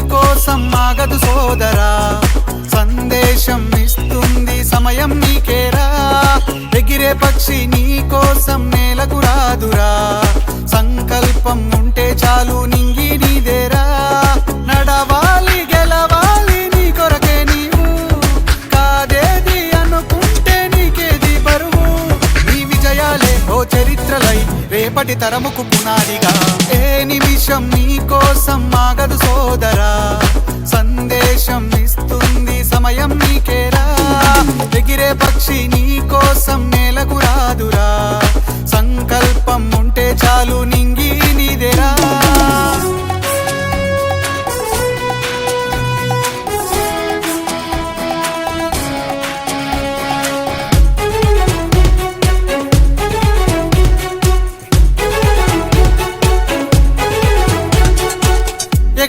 కోసం ఆగదు సోదరా. సందేశం ఇస్తుంది సమయం నీకేరా. ఎగిరే పక్షి నీ కోసం నేలకు రాదురా. సంకల్పం ఉంటే చాలు నీ రేపటి తరముకు పునాదిగా. ఏ నిమిషం నీ కోసం ఆగదు సోదరా. సందేశం ఇస్తుంది సమయం నీకేరా. ఎగిరే పక్షి నీ కోసం నేలకు రాదురా.